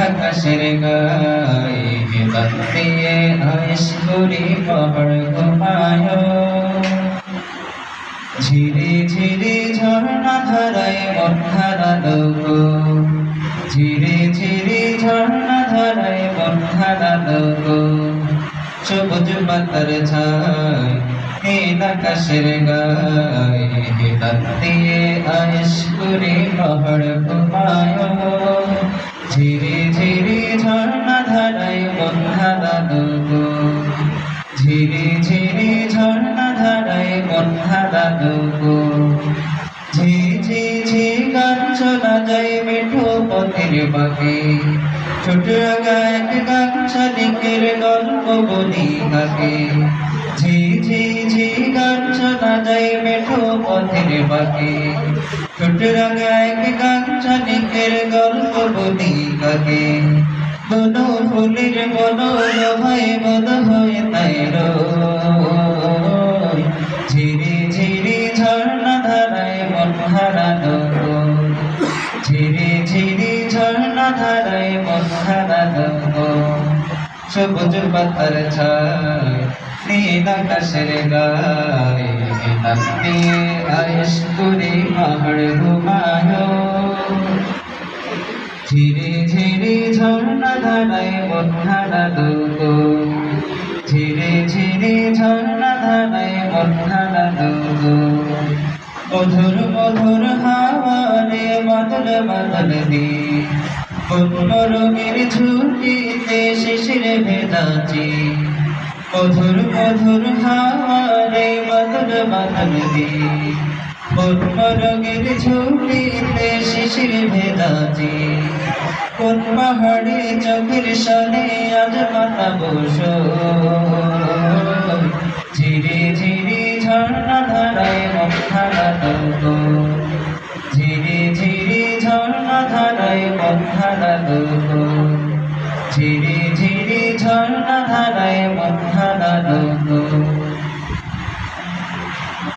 আকাশের গায়ে বিবাদ দিয়ে পাহাড় ঘুমায় ঝিরে ঝিরে ঝর্ণা ধারায় মন হারালো গো ঝিরে ঝিরে ঝর্ণা ধারায় মন হারালো গো সবুজ পাতার ছায় নীল আকাশের গায়ে বিবাদ দিয়ে আয়েস করি পাহাড় ঝর্ণা ধারায় হারালো গো ঝিরে ঝিরে ঝর্ণা ধারায় হারালো গো ঝি ঝি ঝি গান শোনা যায় মেঠো পথের বাকে। ছোট গায়ক গান শালিকের গল্প বলি কাকে ঝি ঝি ঝি গান শোনা যায় মেঠো পথের বাকে। ছোট গায়ক গান শালিকের গল্প বলি কাকে বন ফুলের বন হয় বন হয়ে তাই ঝিরি ঝিরি ঝর্ণা ধারায় মন হারানো ঝিরি ঝিরি ঝর্ণা ধারায় মন হারানো। সবুজ পাতার ছায়, নীল আকাশের গায়ে নাম দিয়ে করে পাহাড় ঘুমায়। ধীরে ধীরে ঝর্ণা ধারায় মন গো ধীরে ধীরে ঝর্ণা ধারায় মন গো মধুর মধুর হাওয়ারে বাদল বাদল দি। অন্য রঙের ঝুঁকিতে শিশির ভেজাচি মধুর মধুর হাওয়ারে বাদল বাদল দি। অন্য রঙের ঝুঁকিতে শিশির ভেজাচি কোন পাহাড়ে চোখের সনে আজ মাথা বস। ধীরে ধীরে ঝর্ণা ধারায় মন হারালো গো ধীরে ধীরে ঝর্ণা ধারায় মন হারালো গো ধীরে ধীরে ঝর্ণা ধারায়